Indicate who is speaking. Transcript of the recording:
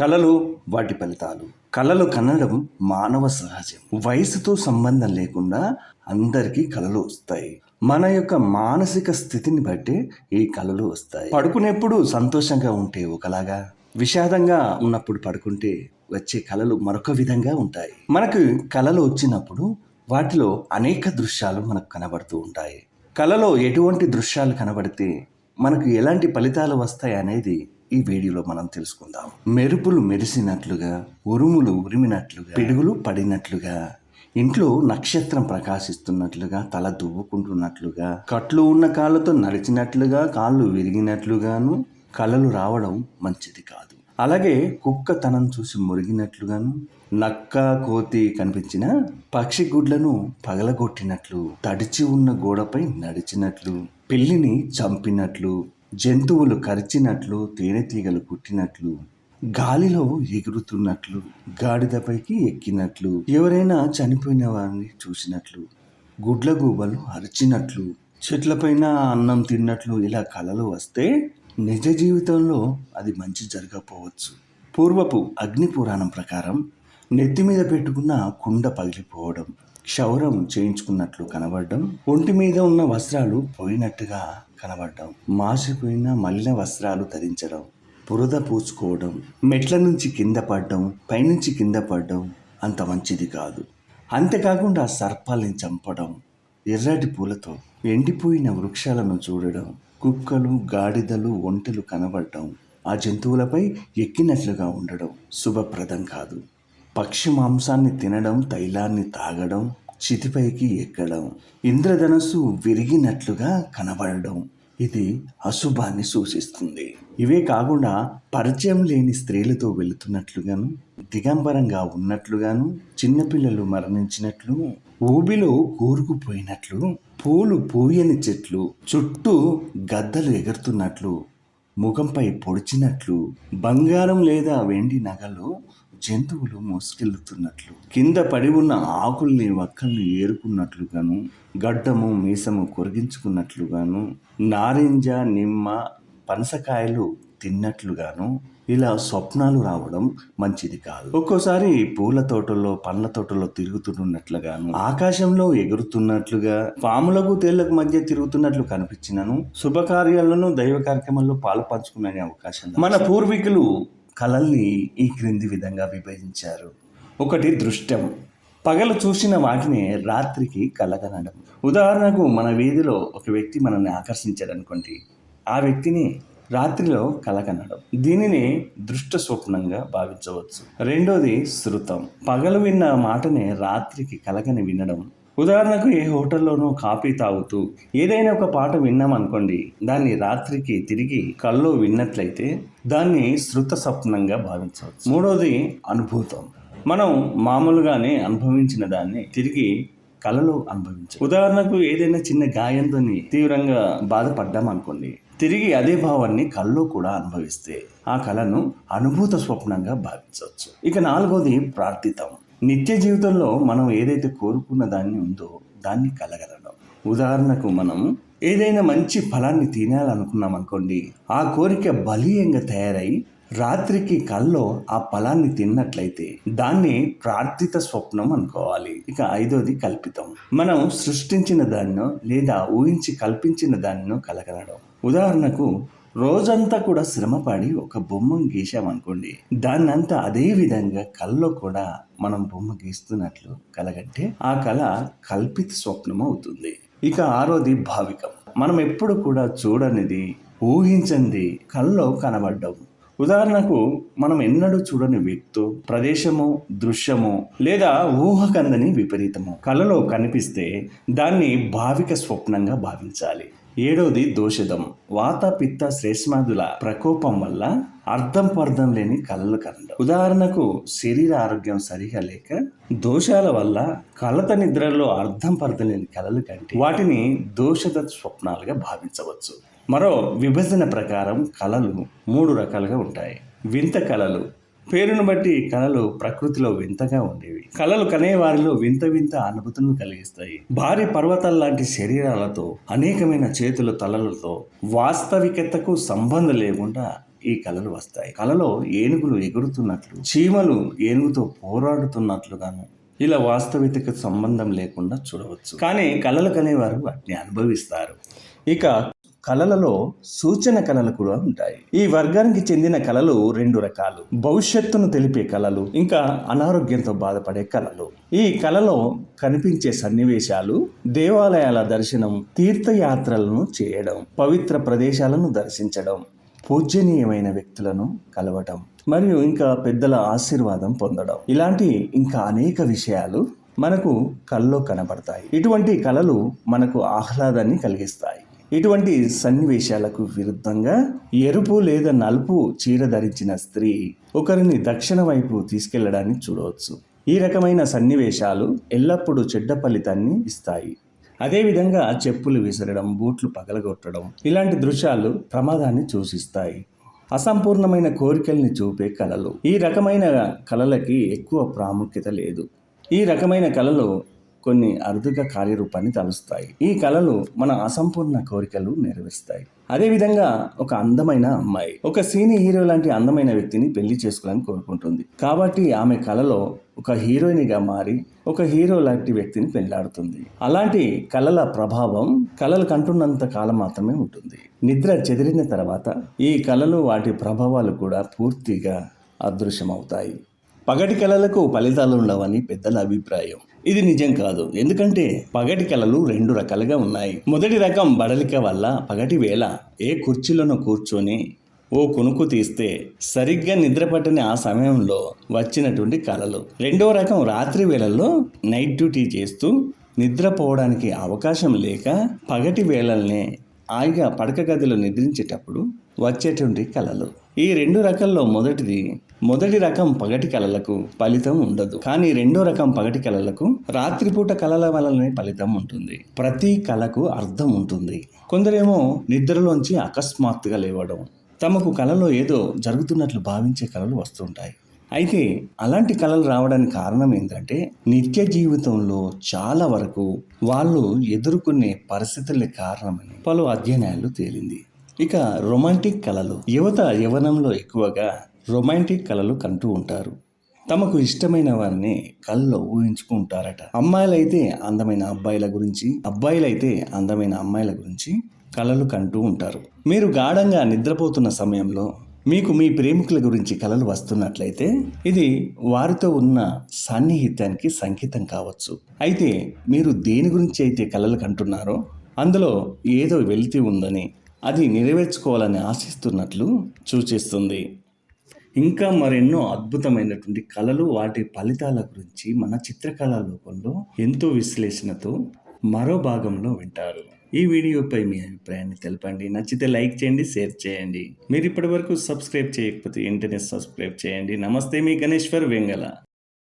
Speaker 1: కళలు వాటి ఫలితాలు. కళలు కనడం మానవ సహజం. వయసుతో సంబంధం లేకుండా అందరికీ కళలు వస్తాయి. మన యొక్క మానసిక స్థితిని బట్టి ఈ కళలు వస్తాయి. పడుకునేప్పుడు సంతోషంగా ఉంటే ఒకలాగా విషాదంగా ఉన్నప్పుడు పడుకుంటే వచ్చే కళలు మరొక విధంగా ఉంటాయి. మనకు కళలు వచ్చినప్పుడు వాటిలో అనేక దృశ్యాలు మనకు కనబడుతూ ఉంటాయి. కళలో ఎటువంటి దృశ్యాలు కనబడితే మనకు ఎలాంటి ఫలితాలు వస్తాయి అనేది ఈ వీడియోలో మనం తెలుసుకుందాం. మెరుపులు మెరిసినట్లుగా ఉరుములు ఉరిమినట్లుగా పిడుగులు పడినట్లుగా ఇంట్లో నక్షత్రం ప్రకాశిస్తున్నట్లుగా తల దువ్వుకుంటున్నట్లుగా కట్లు ఉన్న కాళ్ళతో నడిచినట్లుగా కాళ్ళు విరిగినట్లుగాను కళలు రావడం మంచిది కాదు. అలాగే కుక్క తనం చూసి మురిగినట్లుగాను నక్క కోతి కనిపించిన పక్షి గుడ్లను పగలగొట్టినట్లు తడిచి ఉన్న గోడపై నడిచినట్లు పిల్లిని చంపినట్లు జంతువులు కరిచినట్లు తేనెటీగలు కుట్టినట్లు గాలిలో ఎగురుతున్నట్లు గాడిదపైకి ఎక్కినట్లు ఎవరైనా చనిపోయిన వారిని చూసినట్లు గుడ్ల గూబలు అరిచినట్లు చెట్లపైన అన్నం తిన్నట్లు ఇలా కళలు వస్తే నిజ జీవితంలో అది మంచి జరగకపోవచ్చు. పూర్వపు అగ్ని పురాణం ప్రకారం నెత్తి మీద పెట్టుకున్న కుండ పగిలిపోవడం క్షౌరం చేయించుకున్నట్లు కనబడడం ఒంటి మీద ఉన్న వస్త్రాలు పోయినట్టుగా కనబడడం. మాసిపోయిన మలిన వస్త్రాలు ధరించడం బురద పూసుకోవడం మెట్ల నుంచి కింద పడడం పైనుంచి కింద పడడం అంత మంచిది కాదు. అంతేకాకుండా సర్పాల్ని చంపడం ఎర్రటి పూలతో ఎండిపోయిన వృక్షాలను చూడడం కుక్కలు గాడిదలు ఒంటెలు కనబడటం ఆ జంతువులపై ఎక్కినట్లుగా ఉండడం శుభప్రదం కాదు. పక్షి మాంసాన్ని తినడం తైలాన్ని తాగడం చితిపైకి ఎక్కడం. ఇంద్రధనస్సు విరిగినట్లుగా కనబడడం. ఇది అశుభాన్ని సూచిస్తుంది. ఇవే కాకుండా పరిచయం లేని స్త్రీలతో వెళుతున్నట్లుగాను దిగంబరంగా ఉన్నట్లుగాను చిన్నపిల్లలు మరణించినట్లు ఊబిలో కూరుకుపోయినట్లు పూలు పూయని చెట్లు చుట్టూ గద్దలు ఎగురుతున్నట్లు ముఖంపై పొడిచినట్లు బంగారం లేదా వెండి నగలు జంతువులు మోసుకెళ్తున్నట్లు కింద పడి ఉన్న ఆకుల్ని వక్కల్ని ఏరుకున్నట్లుగాను గడ్డము మీసము కొరిగించుకున్నట్లుగాను నారింజ నిమ్మ పనసకాయలు తిన్నట్లుగాను ఇలా స్వప్నాలు రావడం మంచిది కాదు. ఒక్కోసారి పూల తోటల్లో పండ్ల తోటల్లో తిరుగుతున్నట్లుగాను ఆకాశంలో ఎగురుతున్నట్లుగా పాములకు తేళ్ళకు మధ్య తిరుగుతున్నట్లు కనిపించినను శుభకార్యాలను దైవ కార్యక్రమాల్లో పాలు పంచుకునే అవకాశం మన పూర్వీకులు కళల్ని ఈ క్రింది విధంగా విభజించారు. ఒకటి దృష్టం. పగలు చూసిన వాటిని రాత్రికి కలగనడం. ఉదాహరణకు మన వీధిలో ఒక వ్యక్తి మనల్ని ఆకర్షించాడు అనుకోండి ఆ వ్యక్తిని రాత్రిలో కలగనడం. దీనిని దృష్ట స్వప్నంగా భావించవచ్చు. రెండోది శృతం. పగలు విన్న మాటని రాత్రికి కలగని వినడం ఉదాహరణకు ఏ హోటల్లోనూ కాఫీ తాగుతూ ఏదైనా ఒక పాట విన్నాం అనుకోండి దాన్ని రాత్రికి తిరిగి కల్లో విన్నట్లయితే దాన్ని శృత స్వప్నంగా భావించవచ్చు. మూడోది అనుభూతం. మనం మామూలుగానే అనుభవించిన దాన్ని తిరిగి కళలో అనుభవించ ఉదాహరణకు ఏదైనా చిన్న గాయంతో తీవ్రంగా బాధపడ్డాం అనుకోండి తిరిగి అదే భావాన్ని కళ్ళలో కూడా అనుభవిస్తే ఆ కళను అనుభూత స్వప్నంగా భావించవచ్చు. ఇక నాలుగోది ప్రార్థితం. నిత్య జీవితంలో మనం ఏదైతే కోరుకున్న దాన్ని ఉందో దాన్ని కలగలడం ఉదాహరణకు మనం ఏదైనా మంచి ఫలాన్ని తినాలనుకున్నాం అనుకోండి ఆ కోరిక బలీయంగా తయారై రాత్రికి కల్లో ఆ ఫలాన్ని తిన్నట్లయితే దాన్ని ప్రార్థిత స్వప్నం అనుకోవాలి. ఇక ఐదోది కల్పితం. మనం సృష్టించిన దాన్నో లేదా ఊహించి కల్పించిన దాన్నో కలగలడం ఉదాహరణకు రోజంతా కూడా శ్రమపడి ఒక బొమ్మను గీసామనుకోండి దాన్నంతా అదే విధంగా కళ్ళలో కూడా మనం బొమ్మ గీస్తున్నట్లు కలగంటే ఆ కళ కల్పిత స్వప్నం అవుతుంది ఇక ఆరోది భావికం. మనం ఎప్పుడు కూడా చూడనిది ఊహించంది కళ్ళలో కనబడ్డం. ఉదాహరణకు మనం ఎన్నడూ చూడని వ్యక్తు ప్రదేశము దృశ్యము లేదా ఊహకందని విపరీతము కళలో కనిపిస్తే దాన్ని భావిక స్వప్నంగా భావించాలి. ఏడవది దోషదం. వాత పిత్త శ్రేష్మాదుల ప్రకోపం వల్ల అర్థం పర్థం లేని కళలు కనడం ఉదాహరణకు శరీర ఆరోగ్యం సరిగా లేక దోషాల వల్ల కలత నిద్రలో అర్థం పర్థం లేని కళలు కంటే వాటిని దోషద స్వప్నాలుగా భావించవచ్చు. మరో విభజన ప్రకారం కళలు మూడు రకాలుగా ఉంటాయి. వింత కళలు పేరును బట్టి కళలు ప్రకృతిలో వింతగా ఉండేవి. కళలు కనేవారిలో వింత వింత అనుభూతులను కలిగిస్తాయి. భారీ పర్వతాల లాంటి శరీరాలతో అనేకమైన చేతుల తలలతో వాస్తవికతకు సంబంధం లేకుండా ఈ కళలు వస్తాయి. కళలో ఏనుగులు ఎగురుతున్నట్లు చీమలు ఏనుగుతో పోరాడుతున్నట్లుగాను ఇలా వాస్తవికత సంబంధం లేకుండా చూడవచ్చు. కానీ కళలు కనేవారు వాటిని అనుభవిస్తారు. ఇక కళలలో సూచన కళలు కూడా ఉంటాయి. ఈ వర్గానికి చెందిన కళలు రెండు రకాలు. భవిష్యత్తును తెలిపే కళలు ఇంకా అనారోగ్యంతో బాధపడే కళలు. ఈ కళలో కనిపించే సన్నివేశాలు దేవాలయాల దర్శనం తీర్థయాత్రలను చేయడం పవిత్ర ప్రదేశాలను దర్శించడం పూజనీయమైన వ్యక్తులను కలవటం మరియు ఇంకా పెద్దల ఆశీర్వాదం పొందడం. ఇలాంటి ఇంకా అనేక విషయాలు మనకు కళ్ళలో కనబడతాయి. ఇటువంటి కళలు మనకు ఆహ్లాదాన్ని కలిగిస్తాయి. ఇటువంటి సన్నివేశాలకు విరుద్ధంగా ఎరుపు లేదా నలుపు చీర ధరించిన స్త్రీ ఒకరిని దక్షిణ వైపు తీసుకెళ్ళడాన్ని చూడవచ్చు. ఈ రకమైన సన్నివేశాలు ఎల్లప్పుడూ చెడ్డ ఫలితాన్ని ఇస్తాయి. అదేవిధంగా చెప్పులు విసరడం బూట్లు పగలగొట్టడం ఇలాంటి దృశ్యాలు ప్రమాదాన్ని సూచిస్తాయి. అసంపూర్ణమైన కోరికల్ని చూపే కళలు. ఈ రకమైన కళలకి ఎక్కువ ప్రాముఖ్యత లేదు. ఈ రకమైన కళలు కొన్ని అరుదుగా కార్యరూపాన్ని తలుస్తాయి. ఈ కళలు మన అసంపూర్ణ కోరికలు నెరవేరుస్తాయి. అదేవిధంగా ఒక అందమైన అమ్మాయి. ఒక సీని హీరో లాంటి అందమైన వ్యక్తిని పెళ్ళి చేసుకోవాలని కోరుకుంటుంది. కాబట్టి ఆమె కళలో ఒక హీరోయిన్గా మారి ఒక హీరో లాంటి వ్యక్తిని పెళ్ళాడుతుంది. అలాంటి కళల ప్రభావం కళలు కంటున్నంత కాలం మాత్రమే ఉంటుంది. నిద్ర చెదిరిన తర్వాత ఈ కళలు వాటి ప్రభావాలు కూడా పూర్తిగా అదృశ్యమవుతాయి. పగటి కళలకు ఫలితాలు ఉండవని పెద్దల అభిప్రాయం. ఇది నిజం కాదు. ఎందుకంటే పగటి కళలు రెండు రకాలుగా ఉన్నాయి. మొదటి రకం బడలిక వల్ల పగటి వేళ ఏ కుర్చీలోనో కూర్చొని ఓ కునుకు తీస్తే సరిగ్గా నిద్రపట్టని ఆ సమయంలో వచ్చినటువంటి కళలు. రెండో రకం రాత్రి వేళల్లో నైట్ డ్యూటీ చేస్తూ నిద్రపోవడానికి అవకాశం లేక పగటి వేళల్నే హాయిగా పడక గదిలో నిద్రించేటప్పుడు వచ్చేటువంటి కళలు. ఈ రెండు రకాల్లో మొదటిది మొదటి రకం పగటి కళలకు ఫలితం ఉండదు. కానీ రెండో రకం పగటి కళలకు రాత్రిపూట కళల వలనే ఫలితం ఉంటుంది. ప్రతి కళకు అర్థం ఉంటుంది. కొందరేమో నిద్రలోంచి అకస్మాత్తుగా లేవడం తమకు కళలో ఏదో జరుగుతున్నట్లు భావించే కళలు వస్తుంటాయి. అయితే అలాంటి కళలు రావడానికి కారణం ఏంటంటే నిత్య జీవితంలో చాలా వరకు వాళ్ళు ఎదుర్కొనే పరిస్థితులే కారణమని పలు అధ్యయనాలు తేలింది. ఇక రొమాంటిక్ కళలు. యువత యవనంలో ఎక్కువగా రొమాంటిక్ కళలు కంటూ ఉంటారు. తమకు ఇష్టమైన వారిని కళ్ళలో ఊహించుకుంటారట. అమ్మాయిలైతే అందమైన అబ్బాయిల గురించి అబ్బాయిలైతే అందమైన అమ్మాయిల గురించి కళలు కంటూ ఉంటారు. మీరు గాఢంగా నిద్రపోతున్న సమయంలో మీకు మీ ప్రేమికుల గురించి కళలు వస్తున్నట్లయితే ఇది వారితో ఉన్న సాన్నిహిత్యానికి సంకేతం కావచ్చు. అయితే మీరు దేని గురించి అయితే కళలు కంటున్నారో అందులో ఏదో వెలితి ఉందని అది నెరవేర్చుకోవాలని ఆశిస్తున్నట్లు సూచిస్తుంది. ఇంకా మరెన్నో అద్భుతమైనటువంటి కళలు వాటి ఫలితాల గురించి మన చిత్రకళా లోకంలో ఎంతో విశ్లేషణతో మరో భాగంలో వింటారు. ఈ వీడియోపై మీ అభిప్రాయాన్ని తెలపండి. నచ్చితే లైక్ చేయండి షేర్ చేయండి. మీరు ఇప్పటివరకు సబ్స్క్రైబ్ చేయకపోతే వెంటనే సబ్స్క్రైబ్ చేయండి. నమస్తే మీ గణేశ్వర్ వెంగళ.